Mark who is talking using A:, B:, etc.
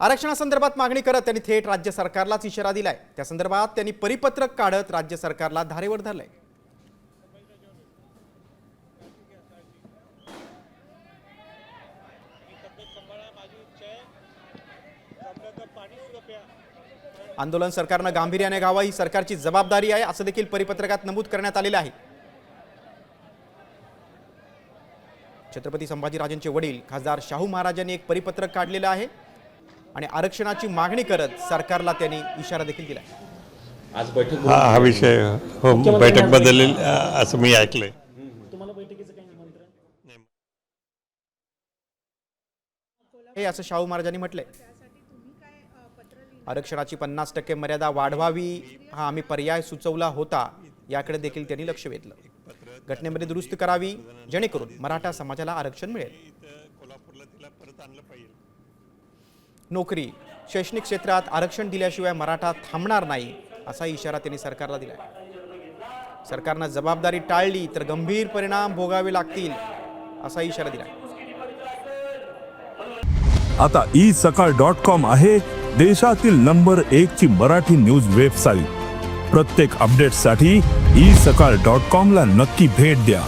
A: आरक्षणासंदर्भात मागणी करत त्यांनी थेट राज्य सरकारलाच इशारा दिलाय. त्या संदर्भात त्यांनी परिपत्रक काढत राज्य सरकारला धारेवर धरलंय. आंदोलन सरकारनं गांभीर्याने घ्यावं ही सरकारची जबाबदारी आहे असं देखील परिपत्रकात नमूद करण्यात आलेलं आहे. छत्रपती संभाजीराजांचे वडील खासदार शाहू महाराजांनी एक परिपत्रक काढलेलं आहे. आणि आरक्षणाची मागणी करत सरकारला त्यांनी इशारा देखील दिला.
B: आज बैठक
C: हा हा विषय हो बैठक बदलेल असं मी ऐकलंय.
D: तुम्हाला बैठकीचं काही निमंत्रण?
A: हे असं शाहू महाराजांनी म्हटलंय. आरक्षणाची पन्नास टक्के मर्यादा वाढवावी हा आम्ही पर्याय सुचवला होता याकडे देखील त्यांनी लक्ष वेधलं. घटनेमध्ये दुरुस्ती करावी जेणेकरून मराठा समाजाला आरक्षण मिळेल.
C: कोल्हापूरला तिला परत आणलं पाहिजे.
A: नोकरी शैक्षणिक क्षेत्रात आरक्षण दिल्याशिवाय मराठा थांबणार नाही असा इशारा त्यांनी सरकारला दिला सरकारनं जबाबदारी टाळली तर गंभीर परिणाम भोगावे लागतील असा इशारा दिला
E: आता ई सकाळ डॉट कॉम आहे देशातील नंबर एक ची मराठी न्यूज वेबसाईट. प्रत्येक अपडेटसाठी ई सकाळ डॉट कॉम ला नक्की भेट द्या.